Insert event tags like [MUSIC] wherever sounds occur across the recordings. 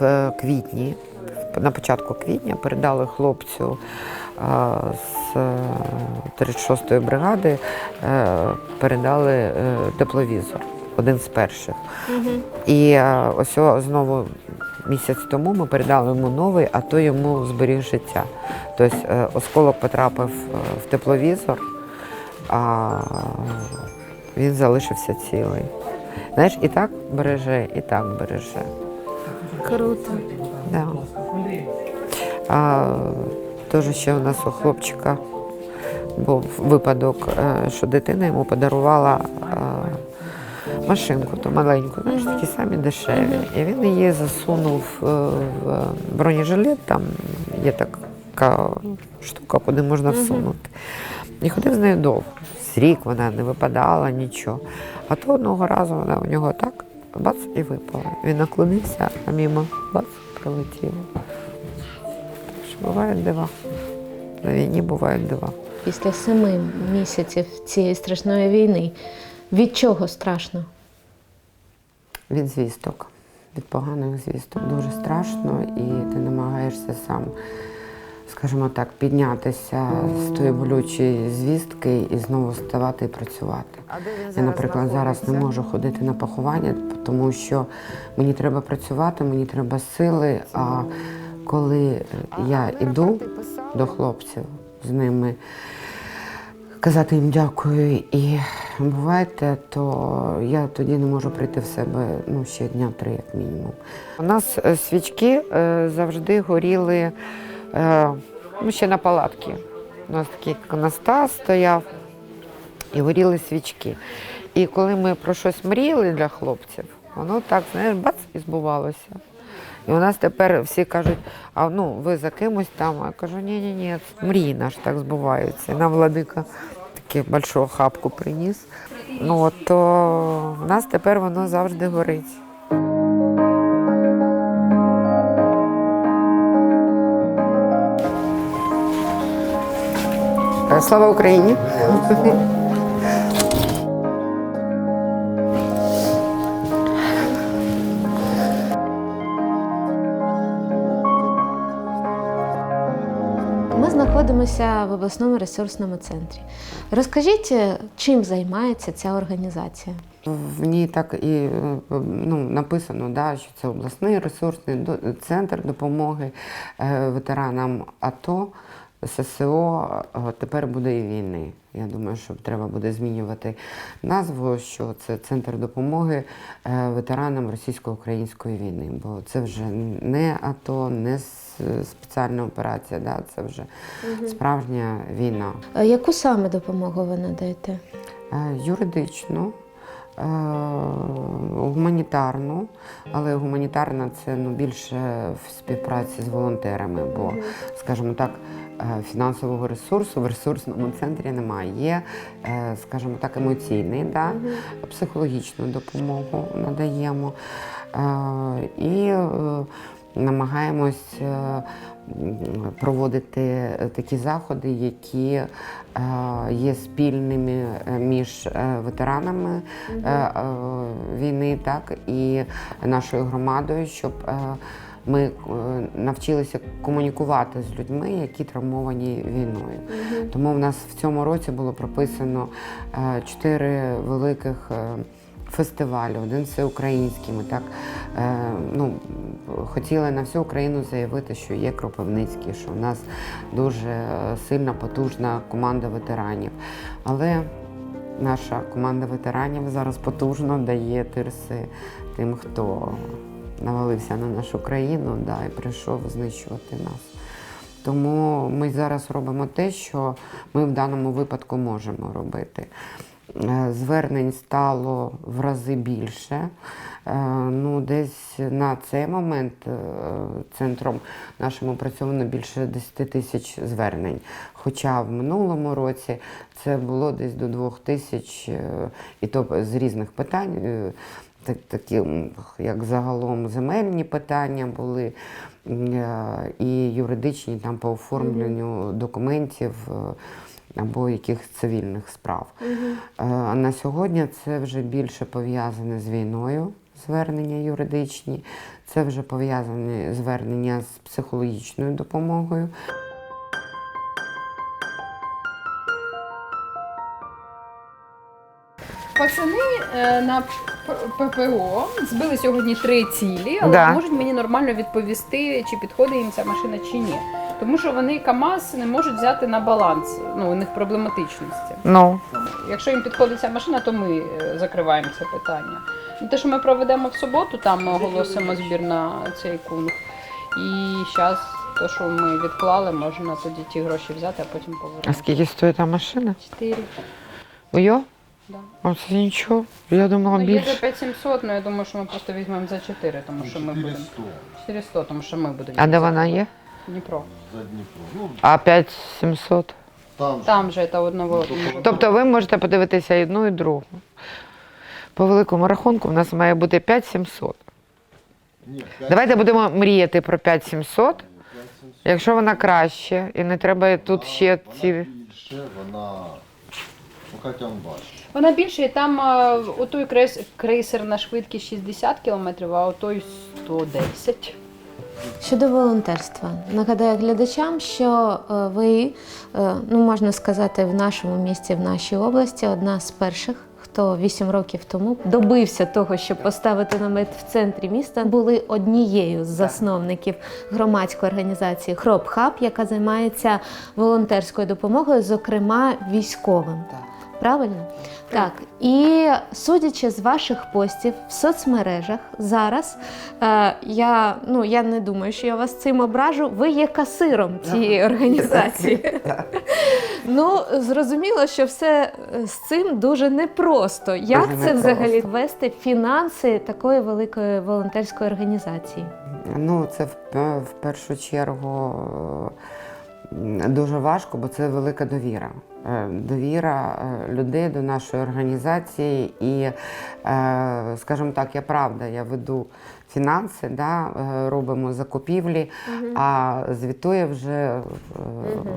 в квітні, на початку квітня, передали хлопцю з е, 36-ї бригади, е, передали е, тепловізор, один з перших. І е, ось знову місяць тому ми передали йому новий, а то йому зберіг життя. Тобто е, осколок потрапив е, в тепловізор, а він залишився цілий. Знаєш, і так береже, і так береже. Круто. Да. А, теж ще у нас у хлопчика був випадок, е, що дитина йому подарувала е, машинку, ту маленьку, знаєш, такі самі дешеві. І він її засунув е, в бронежилет, там є така штука, куди можна всунути. І ходив з нею довго. Рік вона не випадала, нічого. А то одного разу вона у нього так бац і випала. Він наклонився, а мимо бац прилетіло. Так що бувають дива. На війні бувають дива. Після семи місяців цієї страшної війни. Від чого страшно? Від звісток, від поганих звісток. Дуже страшно, і ти намагаєшся сам, скажімо так, піднятися з тої болючої звістки і знову вставати і працювати. Я, наприклад, зараз не можу ходити на поховання, тому що мені треба працювати, мені треба сили. А коли я йду до хлопців з ними, казати їм дякую і бувайте, то я тоді не можу прийти в себе ну, ще дня три, як мінімум. У нас е, свічки е, завжди горіли ну, ще на палатки. У нас такий іконостас стояв і горіли свічки. І коли ми про щось мріяли для хлопців, воно так, знаєш, бац, і збувалося. І у нас тепер всі кажуть, а ну ви за кимось там. Я кажу, ні, ні, мрії наші так збуваються. І нам владика таку большого хапку приніс. Ну то в нас тепер воно завжди горить. Слава Україні! Ми знаходимося в обласному ресурсному центрі. Розкажіть, чим займається ця організація? В ній так і е, ну, написано, да, що це обласний ресурсний центр допомоги е, ветеранам АТО, ССО, тепер буде і війни. Я думаю, що треба буде змінювати назву, що це центр допомоги е, ветеранам російсько-української війни. Бо це вже не АТО, не спеціальна операція, да, це вже справжня війна. Е, Яку саме допомогу ви надаєте? Е, Юридичну, е, гуманітарну, але гуманітарна це ну, більше в співпраці з волонтерами, бо, скажімо так, фінансового ресурсу в ресурсному центрі немає. Є, е, скажімо так, емоційний, да? психологічну допомогу надаємо. Е, І е, намагаємось е, проводити такі заходи, які е, є спільними е, між е, ветеранами е, е, війни, так і нашою громадою, щоб е, ми е, навчилися комунікувати з людьми, які травмовані війною. Тому в нас в цьому році було прописано е, чотири великих. е, Фестивалю, один всеукраїнський. Ми так е, ну, хотіли на всю Україну заявити, що є Кропивницький, що у нас дуже сильна, потужна команда ветеранів. Але наша команда ветеранів зараз потужно дає тирси тим, хто навалився на нашу країну да, і прийшов знищувати нас. Тому ми зараз робимо те, що ми в даному випадку можемо робити. Е, Звернень стало в рази більше. Е, Ну, десь на цей момент е, центром нашим опрацьовано більше 10 тисяч звернень. Хоча в минулому році це було десь до 2 тисяч, і то з різних питань. Так- такі, як загалом земельні питання були, е, і юридичні там по оформленню документів е, або якихось цивільних справ. Е, А на сьогодні це вже більше пов'язане з війною, звернення юридичні, це вже пов'язані звернення з психологічною допомогою. Пацани на ППО збили сьогодні три цілі, але Да. не можуть мені нормально відповісти, чи підходить їм ця машина чи ні. Тому що вони КАМАЗ не можуть взяти на баланс. Ну, у них проблематичності. Ну, Якщо їм підходить ця машина, то ми е, закриваємо це питання. Ну, те, що ми проведемо в суботу, там ми оголосимо збір на цей кунг. І зараз, то, що ми відклали, можна тоді ті гроші взяти, а потім а повернути. скільки стоїть та машина? Чотири. Уйо? Да. О, це нічого. Я думала Ну, є за більше. 5700, але я думаю, що ми просто візьмемо за 4, тому що ми будемо. 400, тому що ми будемо. А де вона є? Дніпро. За Дніпро. Ну, А 5700? там, же. Там же це одного. Тобто ви можете подивитися і одну і другу. По великому рахунку в нас має бути 5700. Ні, п'ять- Давайте будемо мріяти про 5700. п'ять сімсот. Якщо вона краще, і не треба тут ще Вона ці. більше, вона. Ну, хоча бачить. Вона більше, і там е, отой крейс- крейсер на швидкість 60 км, а отой 110. Щодо волонтерства, нагадаю глядачам, що е, ви, е, ну можна сказати, в нашому місті, в нашій області, одна з перших. Хто 8 років тому добився того, щоб поставити намет в центрі міста, були однією з засновників громадської організації Хроп Хаб, яка займається волонтерською допомогою, зокрема військовим. Правильно? Так. І судячи з ваших постів в соцмережах, зараз е, я, ну, я не думаю, що я вас цим ображу. Ви є касиром цієї організації. [LAUGHS] Ну, зрозуміло, що все е, з цим дуже непросто. Як Дуже це непросто. взагалі ввести фінанси такої великої волонтерської організації? Ну, це в, в першу чергу е, дуже важко, бо це велика довіра. Е, Довіра е, людей до нашої організації. І, е, скажімо так, я правда, я веду фінанси, да, робимо закупівлі, а звітує вже е,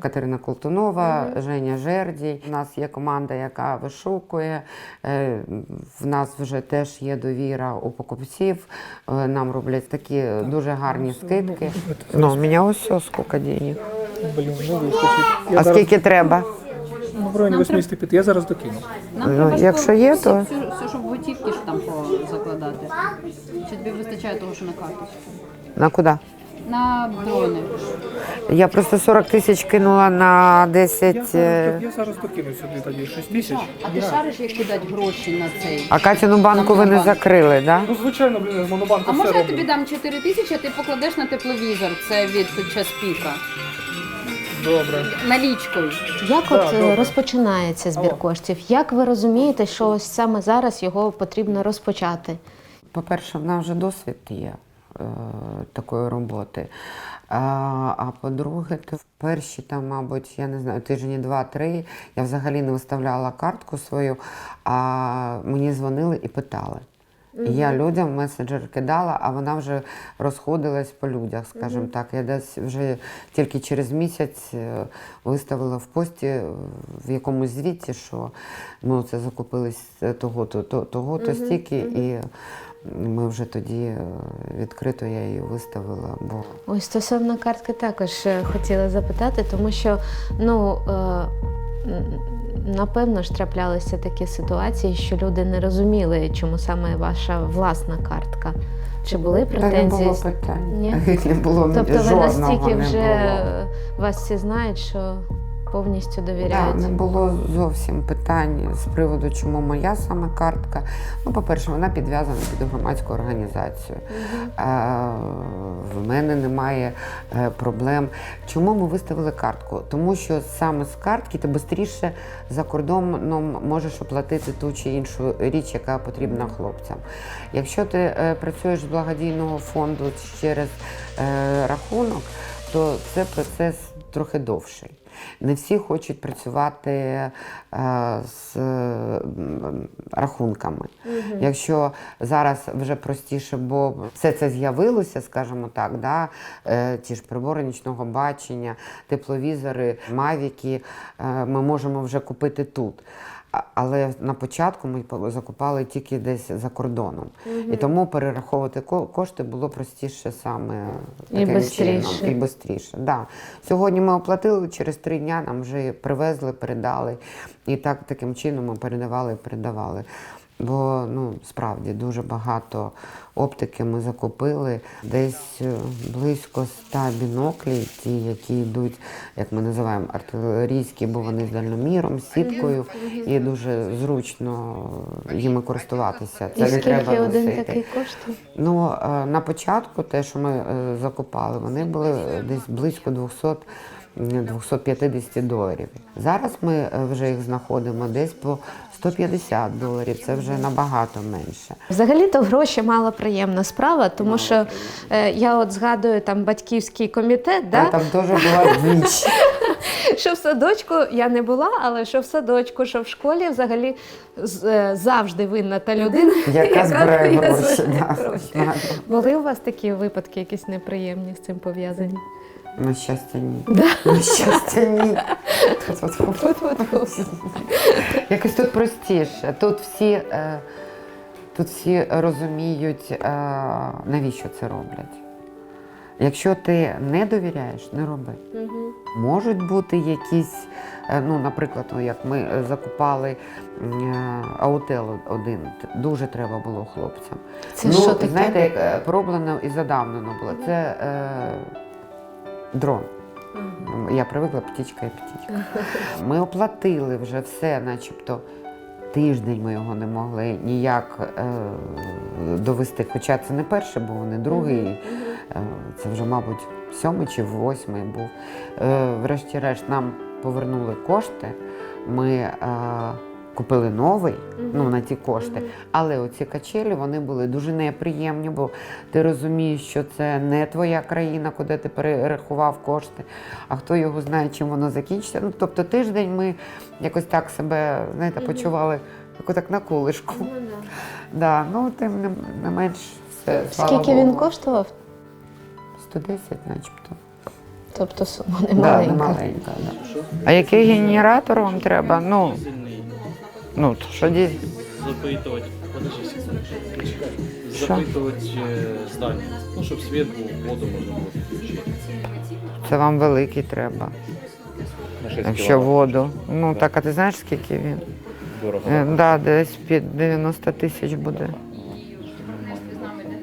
Катерина Колтунова, Женя Жердій. У нас є команда, яка вишукує. В нас вже теж є довіра у покупців. Нам роблять такі дуже гарні скидки. Ну, у мене ось все, скільки денег. Блін, ну вистачить. Я А зараз скільки треба? ну, в районі 85, я зараз докину. Нам Ну, треба якщо є, то- всю- все, щоб готівки ж там закладати. Чи тобі вистачає того, що на карточку? На куди? На дрони. Я просто 40 тисяч кинула на 10. Я е, зараз, я зараз докину сюди тоді 6 тисяч. А ти шариш, як кидати гроші на цей? А Катіну банку ви не закрили, так? Да? Ну, звичайно, блін, з монобанку А все може я роблю. тобі дам 4 тисячі, а ти покладеш на тепловізор? Це від час піка. Добре. Налічкою. Як Так, от е, добре. розпочинається збір Алло. коштів? Як ви розумієте, що ось саме зараз його потрібно розпочати? По-перше, в нас вже досвід є е, такої роботи. А, а по-друге, то в перші там, мабуть, я не знаю, тижні два-три я взагалі не виставляла картку свою, а мені дзвонили і питали. І я людям в меседжер кидала, а вона вже розходилась по людях, скажімо так. Я десь вже тільки через місяць е, виставила в пості е, в якомусь звіті, що ми це закупились того-то, то- того-то стільки, і ми вже тоді е, відкрито я її виставила. Бо Ось стосовно картки також е, хотіла запитати, тому що ну. Е, Напевно ж траплялися такі ситуації, що люди не розуміли, чому саме ваша власна картка. Чи були Та не було питань. Ні? [LAUGHS] Не було Тобто ви жодного настільки вже вас всі знають, що повністю довіряють. не було зовсім питань з приводу, чому моя саме картка. Ну, по-перше, вона підв'язана під громадську організацію. Е, В мене немає е, проблем. Чому ми виставили картку? Тому що саме з картки ти швидше за кордоном можеш оплатити ту чи іншу річ, яка потрібна хлопцям. Якщо ти е, працюєш з благодійного фонду через рахунок, то це процес трохи довший. Не всі хочуть працювати е, з рахунками. Якщо зараз вже простіше, бо все це з'явилося, скажімо так, да? е, ті ж прибори нічного бачення, тепловізори, мавіки е, ми можемо вже купити тут. Але на початку ми закупали тільки десь за кордоном. І тому перераховувати ко- кошти було простіше саме І таким бистріше. чином. І бистріше. Да. Сьогодні ми оплатили, через три дня нам вже привезли, передали. І так таким чином ми передавали і передавали. Бо ну справді дуже багато оптики ми закупили. Десь е, близько 100 біноклів, ті, які йдуть, як ми називаємо, артилерійські, бо вони з дальноміром, з сіткою, і дуже зручно їми користуватися. І не скільки треба один такий коштує? Ну, е, на початку те, що ми е, закупали, вони були е, десь близько 200 м, 250 доларів. Зараз ми е, вже їх знаходимо десь по 150 доларів. Це вже набагато менше. Взагалі-то гроші мало приємна справа, тому що е, я от згадую там батьківський комітет, да? Там теж була річ. [LAUGHS] що в садочку я не була, але що в садочку, що в школі взагалі з- е, завжди винна та людина, [LAUGHS] Яка збирає гроші. [LAUGHS] да. гроші. Були у вас такі випадки, якісь неприємні з цим пов'язані? На щастя, ні. На щастя, ні. Якось тут простіше. Тут всі, е, тут всі розуміють, е, навіщо це роблять. Якщо ти не довіряєш, не роби. Можуть бути якісь, е, ну, наприклад, ну, як ми е, закупали е, аутел один, дуже треба було хлопцям. Це ну, що таке? знаєте, як е, пороблено і задавнено було. Це е, дрон. Я привикла птічка і птічка. [LAUGHS] Ми оплатили вже все, начебто. Тиждень ми його не могли ніяк е, довести. Хоча це не перший був, не другий. Е, це вже, мабуть, сьомий чи восьмий був. Е, врешті-решт нам повернули кошти. Ми е, купили новий ну, на ті кошти. Але оці качелі вони були дуже неприємні, бо ти розумієш, що це не твоя країна, куди ти перерахував кошти, а хто його знає, чим воно закінчиться. Ну, тобто тиждень ми якось так себе знаєте, почували як так на кулишку. Да, ну, тим не, не менш, все, слава Скільки він Богу. коштував? 110 начебто. Тобто сума Да, немаленька. не маленька, да. А який генератор вам треба? Ну, ну що ді... запитувати. Подожди секунду. Що? Запитувати е, здання. Ну, щоб світ був, воду можна було підключити. Це вам великий треба. Якщо воду. Ну так, а ти знаєш, скільки він? Дорого. Е, да, десь під 90 тисяч буде.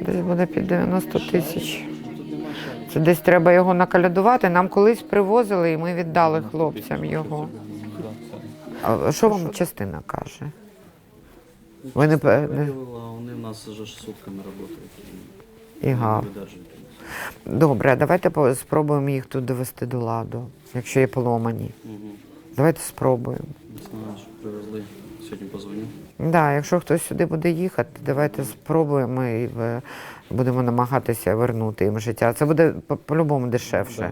Десь буде під 90 тисяч. Це десь треба його накалядувати. Нам колись привозили і ми віддали хлопцям його. А що вам частина каже? Ви не пе- не- вони в нас вже ж сутками працюють. І гав. Добре, давайте по- спробуємо їх тут довести до ладу, якщо є поломані. Мгм. Давайте спробуємо. Не знаю, що привезли. Сьогодні позвоню. Да, якщо хтось сюди буде їхати, давайте спробуємо і е, будемо намагатися вернути їм життя. Це буде по- по-любому дешевше.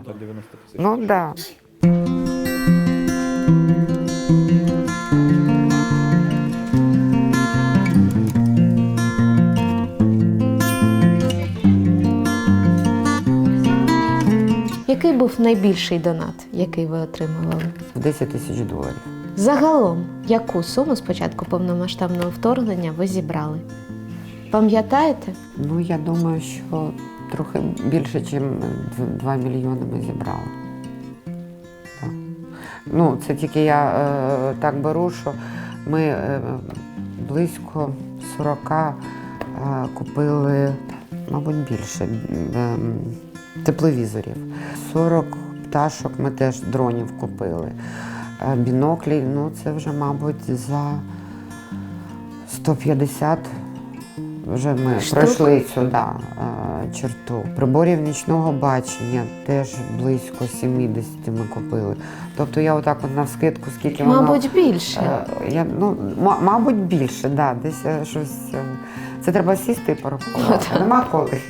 Ну так. Да. Який був найбільший донат, який ви отримували? 10 тисяч доларів. Загалом, яку суму з початку повномасштабного вторгнення ви зібрали? Пам'ятаєте? Ну, я думаю, що трохи більше, ніж 2 мільйони ми зібрали. Так. Ну, це тільки я е, так беру, що ми е, близько 40 е, купили, мабуть, більше е, тепловізорів. 40 пташок ми теж дронів купили. Е, біноклі, ну це вже, мабуть, за 150 вже ми Штук? пройшли цю да, е, черту. Приборів нічного бачення теж близько 70 ми купили. Тобто я отак от на скидку, скільки воно... Мабуть, більше. Е, Я, ну, мабуть, більше, да, десь щось. Це треба сісти і порахувати. Нема коли.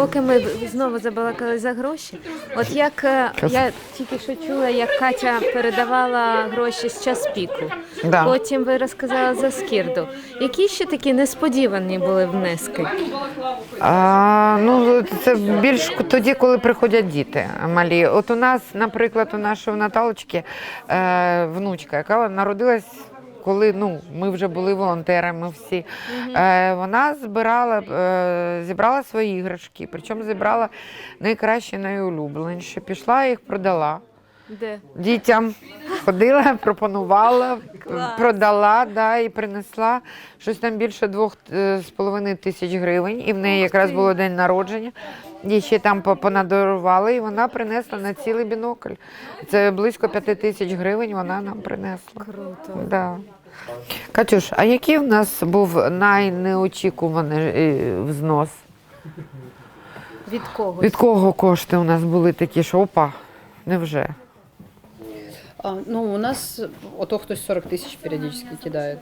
Поки ми знову забалакали за гроші, от як е, я тільки що чула, як Катя передавала гроші з час піку. Да. Потім ви розказали за скірду. Які ще такі несподівані були внески? А, ну, це більш тоді, коли приходять діти малі. От у нас, наприклад, у нашої Наталочки е, внучка, яка народилась коли ну, ми вже були волонтерами всі, е, вона збирала, е, зібрала свої іграшки, причому зібрала найкращі, найулюбленіші. Пішла їх продала. Де? Дітям ходила, пропонувала, продала да, і принесла щось там більше двох е, з половиною тисяч гривень. І в неї якраз було день народження. Їй ще там по- понадарували, і вона принесла на цілий бінокль. Це близько п'яти тисяч гривень вона нам принесла. Круто. Да. Катюш, а який в нас був найнеочікуваний е, взнос? Від кого? Від кого кошти у нас були такі, що опа, невже? А, ну, у нас ото хтось 40 тисяч періодично кидає.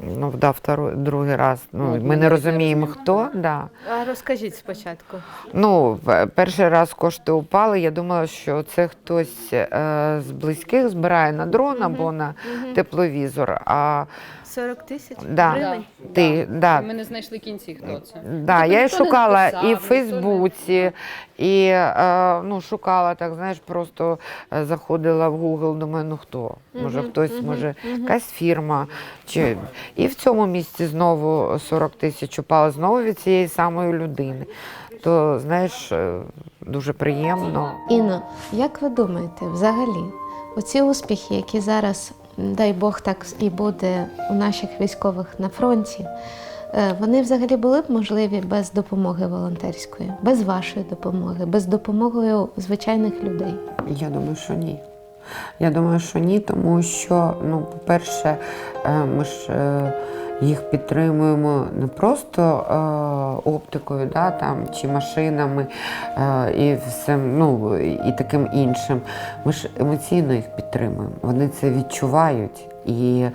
Ну, да, второй, другий раз. Ну, Ну, ми не розуміємо, розуміємо. хто. Да. А розкажіть спочатку. Ну, в- перший раз кошти упали. Я думала, що це хтось е, з близьких збирає на дрон або на тепловізор. А 40 тисяч Да. гривень? ти, да, Ми не знайшли кінці, хто це. Да, Тобто я і шукала і в Фейсбуці, і е, ну, шукала так, знаєш, просто е, заходила в Google, думаю, ну хто? Може хтось, може якась фірма. Чи... І в цьому місці знову 40 тисяч упало знову від цієї самої людини. То, знаєш, е, дуже приємно. Інно, як ви думаєте, взагалі, оці успіхи, які зараз, дай Бог, так і буде у наших військових на фронті, е, вони взагалі були б можливі без допомоги волонтерської, без вашої допомоги, без допомоги звичайних людей? Я думаю, що ні. Я думаю, що ні, тому що, ну, по-перше, е, ми ж е, їх підтримуємо не просто е, оптикою, да, там, чи машинами е, і всім, ну, і таким іншим. Ми ж емоційно їх підтримуємо. Вони це відчувають. І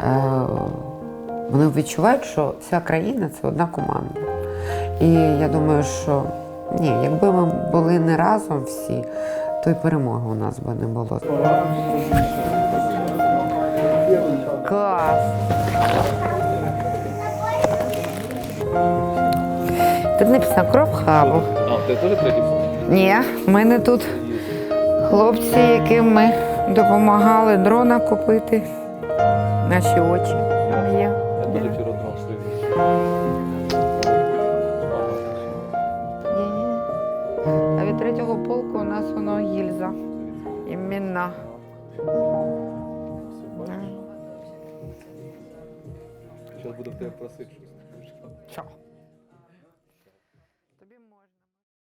е, вони відчувають, що вся країна це одна команда. І я думаю, що ні, якби ми були не разом всі, то й перемоги у нас би не було. Клас! Тут написано кров хабу. А, ти теж третій? Ні, в мене тут хлопці, яким ми допомагали дрона купити. Наші очі там є.